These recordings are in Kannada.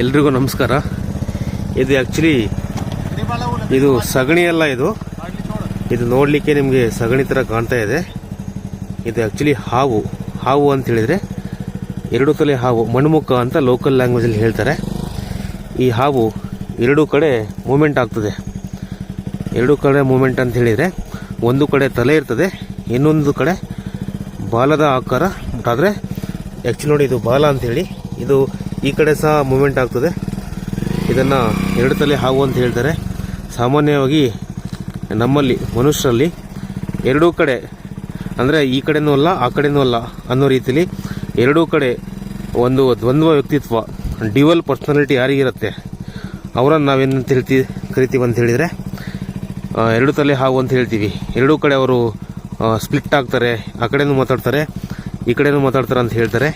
ಎಲ್ರಿಗೂ ನಮಸ್ಕಾರ. ಇದು ಆ್ಯಕ್ಚುಲಿ ಇದು ಸಗಣಿ ಅಲ್ಲ ಇದು. ಇದು ನೋಡಲಿಕ್ಕೆ ನಿಮಗೆ ಸಗಣಿ ಥರ ಕಾಣ್ತಾ ಇದೆ. ಇದು ಆ್ಯಕ್ಚುಲಿ ಹಾವು. ಹಾವು ಅಂತ ಹೇಳಿದರೆ ಎರಡು ತಲೆ ಹಾವು, ಮಣ್ಮುಖ ಅಂತ ಲೋಕಲ್ ಲ್ಯಾಂಗ್ವೇಜಲ್ಲಿ ಹೇಳ್ತಾರೆ. ಈ ಹಾವು ಎರಡು ಕಡೆ ಮೂಮೆಂಟ್ ಆಗ್ತದೆ. ಎರಡು ಕಡೆ ಮೂಮೆಂಟ್ ಅಂತ ಹೇಳಿದರೆ ಒಂದು ಕಡೆ ತಲೆ ಇರ್ತದೆ, ಇನ್ನೊಂದು ಕಡೆ ಬಾಲದ ಆಕಾರ ಆದರೆ ಆ್ಯಕ್ಚುಲಿ ನೋಡಿ ಇದು ಬಾಲ ಅಂತೇಳಿ ಇದು ಈ ಕಡೆ ಸಹ ಮೂಮೆಂಟ್ ಆಗ್ತದೆ. ಇದನ್ನು ಎರಡು ತಲೆ ಹಾವು ಅಂತ ಹೇಳ್ತಾರೆ. ಸಾಮಾನ್ಯವಾಗಿ ನಮ್ಮಲ್ಲಿ, ಮನುಷ್ಯರಲ್ಲಿ ಎರಡೂ ಕಡೆ, ಅಂದರೆ ಈ ಕಡೆನೂ ಅಲ್ಲ, ಆ ಕಡೆನೂ ಅಲ್ಲ ಅನ್ನೋ ರೀತಿಯಲ್ಲಿ ಎರಡೂ ಕಡೆ ಒಂದು ದ್ವಂದ್ವ ವ್ಯಕ್ತಿತ್ವ ಡಿವಲ್ ಪರ್ಸ್ನಾಲಿಟಿ ಯಾರಿಗಿರುತ್ತೆ? ಅವರನ್ನು ನಾವೇನಂತ ಹೇಳ್ತೀವಿ ಕರಿತೀವಿ ಅಂತ ಹೇಳಿದರೆ ಎರಡು ತಲೆ ಹಾವು ಅಂತ ಹೇಳ್ತೀವಿ. ಎರಡೂ ಕಡೆ ಅವರು ಸ್ಪ್ಲಿಟ್ ಆಗ್ತಾರೆ, ಆ ಕಡೆನೂ ಮಾತಾಡ್ತಾರೆ, ಈ ಕಡೆನೂ ಮಾತಾಡ್ತಾರೆ ಅಂತ ಹೇಳ್ತಾರೆ.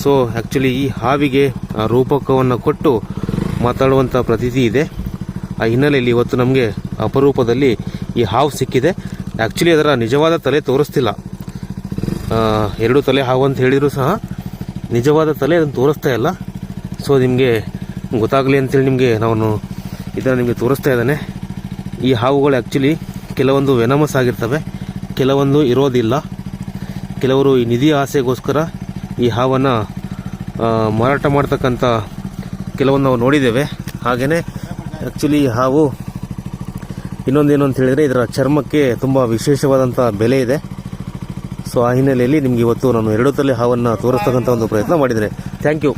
ಸೊ ಆ್ಯಕ್ಚುಲಿ ಈ ಹಾವಿಗೆ ರೂಪಕವನ್ನು ಕೊಟ್ಟು ಮಾತಾಡುವಂಥ ಪ್ರತೀತಿ ಇದೆ. ಆ ಹಿನ್ನೆಲೆಯಲ್ಲಿ ಇವತ್ತು ನಮಗೆ ಅಪರೂಪದಲ್ಲಿ ಈ ಹಾವು ಸಿಕ್ಕಿದೆ. ಆ್ಯಕ್ಚುಲಿ ಅದರ ನಿಜವಾದ ತಲೆ ತೋರಿಸ್ತಿಲ್ಲ. ಎರಡು ತಲೆ ಹಾವು ಅಂತ ಹೇಳಿದರೂ ಸಹ ನಿಜವಾದ ತಲೆ ಅದನ್ನು ತೋರಿಸ್ತಾ ಇಲ್ಲ. ಸೊ ನಿಮಗೆ ಗೊತ್ತಾಗಲಿ ಅಂತೇಳಿ ನಿಮಗೆ ನಾನು ಇದನ್ನು ನಿಮಗೆ ತೋರಿಸ್ತಾ ಇದ್ದಾನೆ. ಈ ಹಾವುಗಳು ಆ್ಯಕ್ಚುಲಿ ಕೆಲವೊಂದು ವೆನಮಸ್ ಆಗಿರ್ತವೆ, ಕೆಲವೊಂದು ಇರೋದಿಲ್ಲ. ಕೆಲವರು ಈ ನಿಧಿ ಆಸೆಗೋಸ್ಕರ ಈ ಹಾವನ್ನು ಮಾರಾಟ ಮಾಡ್ತಕ್ಕಂಥ ಕೆಲವೊಂದು ನಾವು ನೋಡಿದ್ದೇವೆ. ಹಾಗೆಯೇ ಆ್ಯಕ್ಚುಲಿ ಈ ಹಾವು, ಇನ್ನೊಂದೇನು ಅಂತ ಹೇಳಿದರೆ ಇದರ ಚರ್ಮಕ್ಕೆ ತುಂಬ ವಿಶೇಷವಾದಂಥ ಬೆಲೆ ಇದೆ. ಸೊ ಆ ಹಿನ್ನೆಲೆಯಲ್ಲಿ ನಿಮಗೆ ಇವತ್ತು ನಾನು ಎರಡು ತಲೆ ಹಾವನ್ನು ತೋರಿಸ್ತಕ್ಕಂಥ ಒಂದು ಪ್ರಯತ್ನ ಮಾಡಿದರೆ ಥ್ಯಾಂಕ್ ಯು